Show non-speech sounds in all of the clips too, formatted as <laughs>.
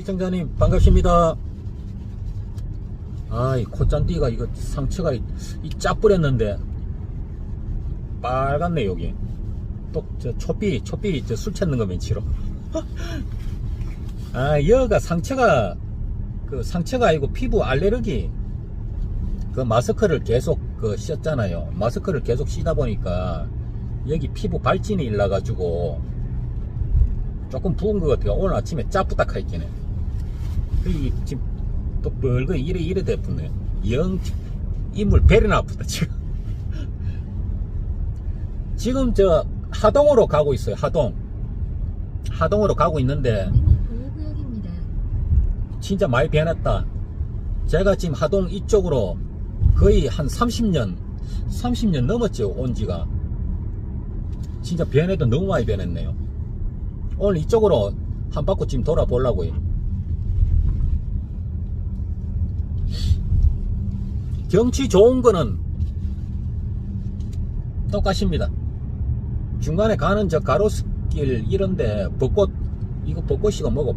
시청자님 반갑습니다. 아, 이 콧잔디가 이거 상처가 이, 이 짜뿌렸는데 빨갛네 여기. 또 저 초삐 초삐 저술 찾는 거 맨치로. <laughs> 아, 여가 상처가 그 상처가 아니고 피부 알레르기. 그 마스크를 계속 그 씌었잖아요. 마스크를 계속 씌다 보니까 여기 피부 발진이 일나가지고 조금 부은 것 같아요. 오늘 아침에 짜뿌딱 하 있긴 해. 그 지금 또 벌거 이래 이래 됐네. 영 인물 배려나 아프다 지금. 지금 저 하동으로 가고 있어요. 하동. 하동으로 가고 있는데. 진짜 많이 변했다. 제가 지금 하동 이쪽으로 거의 한 30년, 30년 넘었죠, 온 지가. 진짜 변해도 너무 많이 변했네요. 오늘 이쪽으로 한 바퀴 지금 돌아보려고요. 경치 좋은 거는 똑같습니다. 중간에 가는 저 가로수길 이런데 벚꽃, 이거 벚꽃이가 뭐고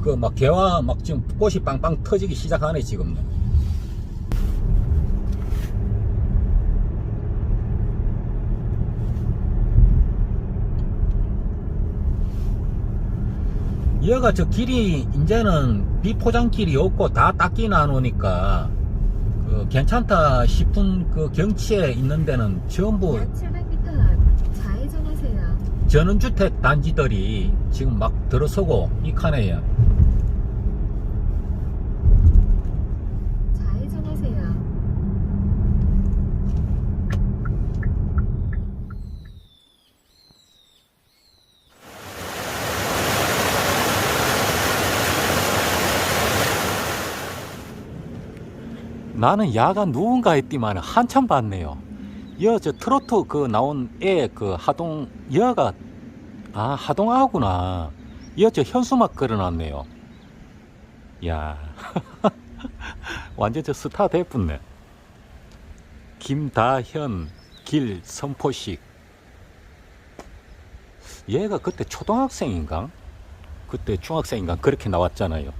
그 막 개화 막 지금 꽃이 빵빵 터지기 시작하네 지금. 얘가 저 길이 이제는 비포장길이 없고 다 닦이 나누니까 그 괜찮다 싶은 그 경치에 있는 데는 전부 약 700m 앞 좌회전하세요. 전원주택 단지들이 지금 막 들어서고 이 칸에요. 좌회전하세요. 나는 야간 누군가 했디만 한참 봤네요. 여 저 트로트 그 나온 애 그 하동 여가 아 하동아구나. 여 저 현수막 걸어놨네요. 야 <laughs> 완전 저 스타 대뿐네. 김다현 길 선포식. 얘가 그때 초등학생인가? 그때 중학생인가 그렇게 나왔잖아요.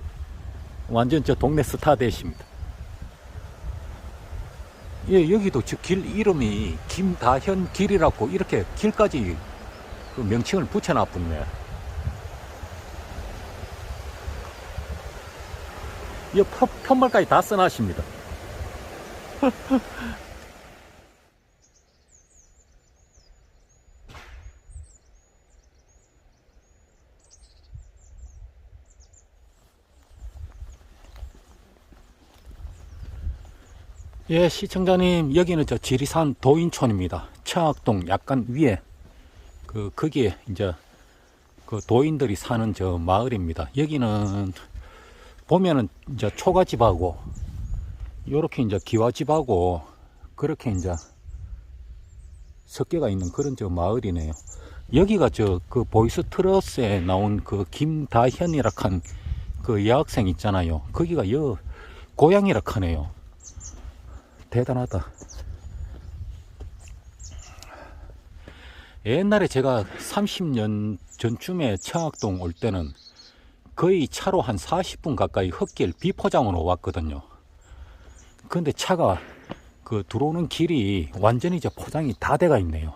완전 저 동네 스타 대십니다. 예, 여기도 저길 이름이 김다현 길이라고 이렇게 길까지 그 명칭을 붙여놨군네. 이 편- 편말까지 다 써놨습니다. <laughs> 예, 시청자님, 여기는 저 지리산 도인촌입니다. 청학동 약간 위에, 그, 거기에 이제, 그 도인들이 사는 저 마을입니다. 여기는, 보면은 이제 초가집하고, 요렇게 이제 기와집하고, 그렇게 이제, 섞여가 있는 그런 저 마을이네요. 여기가 저, 그 보이스 트러스에 나온 그 김다현이라 한 그 여학생 있잖아요. 거기가 여, 고향이라 하네요. 대단하다. 옛날에 제가 30년 전쯤에 청학동 올 때는 거의 차로 한 40분 가까이 흙길 비포장으로 왔거든요. 근데 차가 그 들어오는 길이 완전히 이제 포장이 다 돼가 있네요.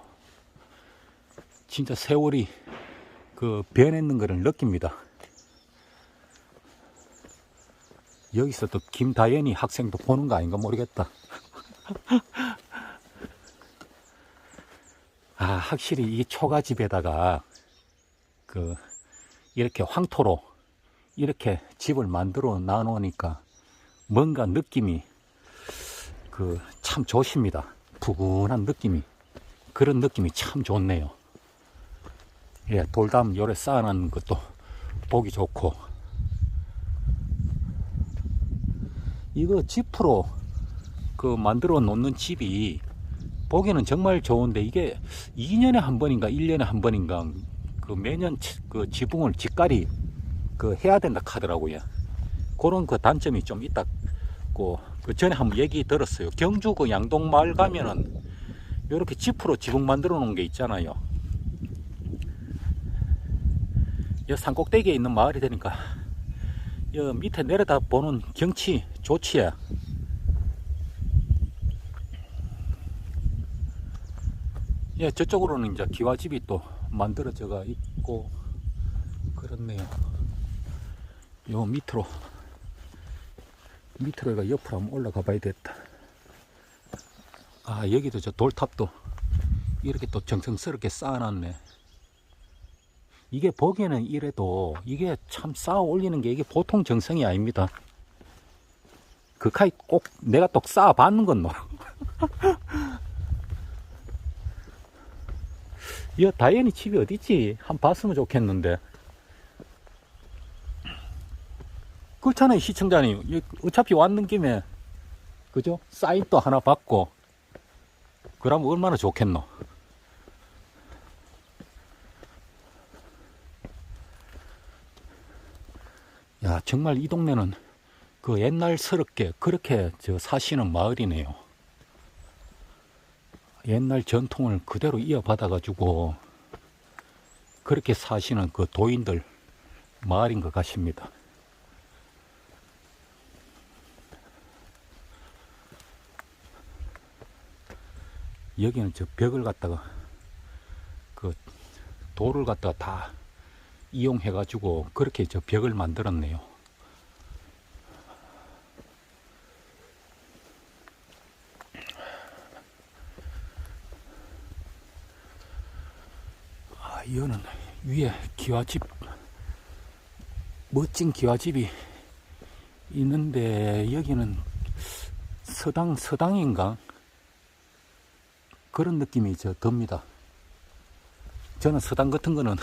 진짜 세월이 그 변했는 것을 느낍니다. 여기서 또 김다연이 학생도 보는 거 아닌가 모르겠다. 아, 확실히 이 초가집에다가 그 이렇게 황토로 이렇게 집을 만들어 놔놓으니까 뭔가 느낌이 그 참 좋습니다. 부근한 느낌이 그런 느낌이 참 좋네요. 예, 돌담 요래 쌓아놓은 것도 보기 좋고 이거 지프로 그 만들어 놓는 집이 보기는 정말 좋은데 이게 2년에 한 번인가 1년에 한 번인가 그 매년 치- 그 지붕을 직갈이 그 해야 된다 하더라고요. 그런 그 단점이 좀 있다고 그 전에 한번 얘기 들었어요. 경주 그 양동 마을 가면은 이렇게 지프로 지붕 만들어 놓은 게 있잖아요. 이 산꼭대기에 있는 마을이 되니까 여 밑에 내려다 보는 경치 좋지요. 예, 저쪽으로는 이제 기와집이 또 만들어져가 있고 그렇네요. 요 밑으로 밑으로 가 옆으로 한번 올라가 봐야 겠다. 아 여기도 저 돌탑도 이렇게 또 정성스럽게 쌓아놨네. 이게 보기에는 이래도 이게 참 쌓아 올리는 게 이게 보통 정성이 아닙니다. 그 카이 꼭 내가 또 쌓아 받는 건 뭐. 이 다이언이 집이 어디지? 한번 봤으면 좋겠는데. 그렇잖아요, 시청자님. 이 어차피 왔는 김에, 그죠? 사인도 하나 받고, 그러면 얼마나 좋겠노? 야, 정말 이 동네는 그 옛날스럽게 그렇게 저 사시는 마을이네요. 옛날 전통을 그대로 이어받아 가지고 그렇게 사시는 그 도인들 마을인 것 같습니다. 여기는 저 벽을 갖다가 그 돌을 갖다가 다 이용해 가지고 그렇게 저 벽을 만들었네요. 아, 이거는 위에 기와집, 멋진 기와집이 있는데 여기는 서당, 서당인가? 그런 느낌이 저 듭니다. 저는 서당 같은 거는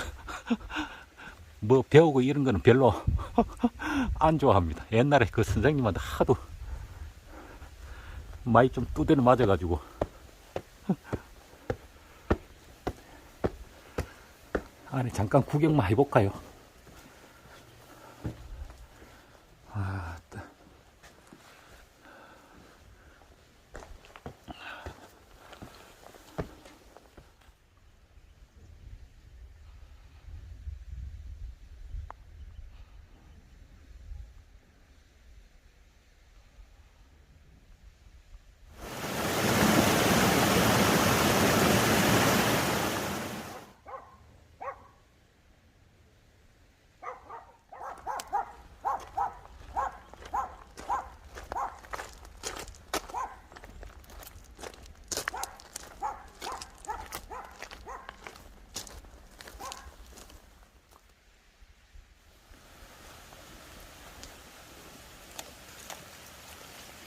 <laughs> 뭐 배우고 이런 거는 별로 <laughs> 안 좋아합니다. 옛날에 그 선생님한테 하도 많이 좀 두대를 맞아가지고 안에 잠깐 구경만 해볼까요?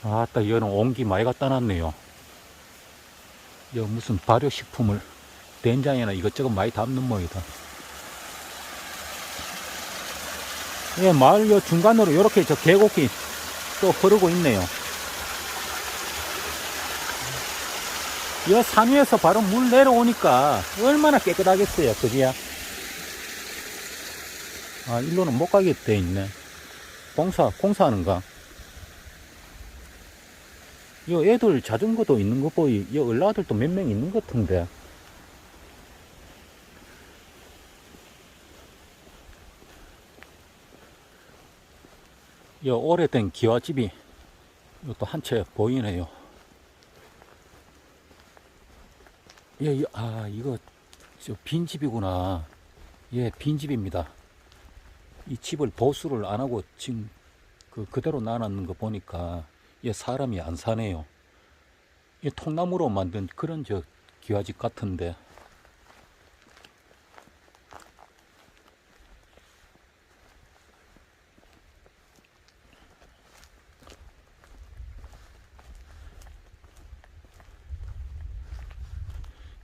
아따 이거는 온기 많이 갖다 놨네요. 여 무슨 발효식품을 된장이나 이것저것 많이 담는 모이다. 예, 마을 요 중간으로 이렇게 저 계곡이 또 흐르고 있네요. 이 산 위에서 바로 물 내려오니까 얼마나 깨끗하겠어요 그지야? 아 일로는 못 가게 돼 있네. 공사 공사하는가 요 애들 자전거도 있는 거 보이, 요 얼라들도 몇 명 있는 것 같은데. 요 오래된 기와집이 요또 한채 보이네요. 예, 이- 아, 이거 저 빈집이구나. 예, 빈집입니다. 이 집을 보수를 안 하고 지금 그 그대로 놔놨는 거 보니까 예, 사람이 안 사네요. 이 통나무로 만든 그런 저 기와집 같은데.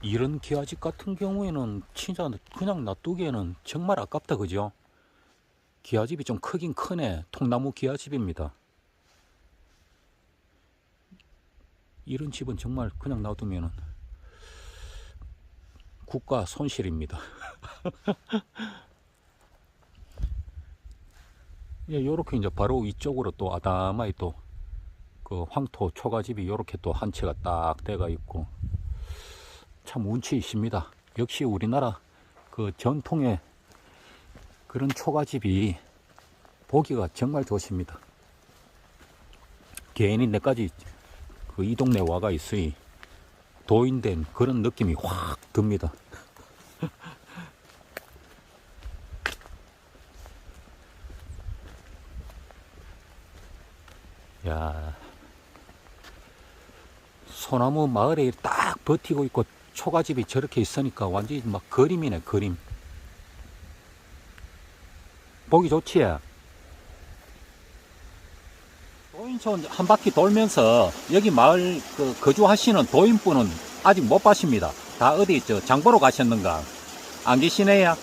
이런 기와집 같은 경우에는 진짜 그냥 놔두기에는 정말 아깝다 그죠? 기와집이 좀 크긴 크네. 통나무 기와집입니다. 이런 집은 정말 그냥 놔두면 국가 손실입니다. <laughs> 예, 요렇게 이제 바로 위쪽으로 또 아담하게 또그 황토 초가집이 요렇게 또 한 채가 딱 돼가 있고 참 운치 있습니다. 역시 우리나라 그 전통의 그런 초가집이 보기가 정말 좋습니다. 괜히 내까지 그 이 동네 와가 있으니 도인된 그런 느낌이 확 듭니다. <laughs> 야, 소나무 마을에 딱 버티고 있고 초가집이 저렇게 있으니까 완전히 막 그림이네 그림. 보기 좋지? 도인촌 한 바퀴 돌면서 여기 마을 그 거주하시는 도인분은 아직 못 봤습니다. 다 어디 저 장보러 가셨는가? 안 계시네요.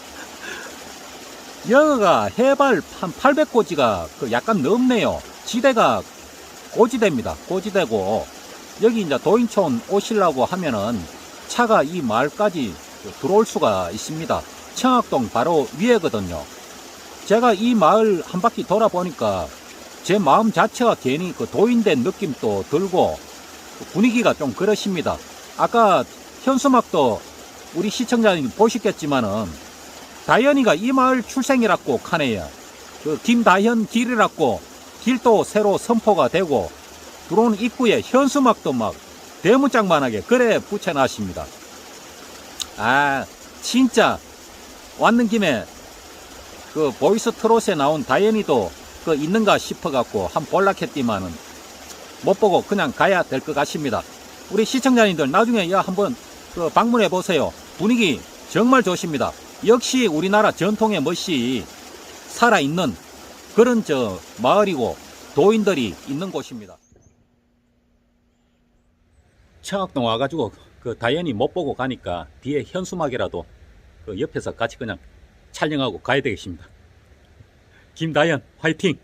<laughs> 여기가 해발 한 800고지가 그 약간 넘네요. 지대가 고지대입니다. 고지대고 여기 이제 도인촌 오시려고 하면은 차가 이 마을까지 들어올 수가 있습니다. 청학동 바로 위에거든요. 제가 이 마을 한 바퀴 돌아보니까 제 마음 자체가 괜히 그 도인된 느낌도 들고 분위기가 좀 그렇습니다. 아까 현수막도 우리 시청자님 보셨겠지만은 다현이가 이 마을 출생이라고 카네요. 그 김다현 길이라고 길도 새로 선포가 되고 들어오는 입구에 현수막도 막 대문짝만하게 그래 붙여놨습니다. 아 진짜 왔는 김에 그 보이스 트롯에 나온 다현이도 그 있는가 싶어갖고 한 볼락했디만은 못 보고 그냥 가야 될 것 같습니다. 우리 시청자님들 나중에 야 한번 그 방문해 보세요. 분위기 정말 좋습니다. 역시 우리나라 전통의 멋이 살아있는 그런 저 마을이고 도인들이 있는 곳입니다. 청학동 와가지고 그 다연히 못 보고 가니까 뒤에 현수막이라도 그 옆에서 같이 그냥 촬영하고 가야 되겠습니다. 김다연 화이팅!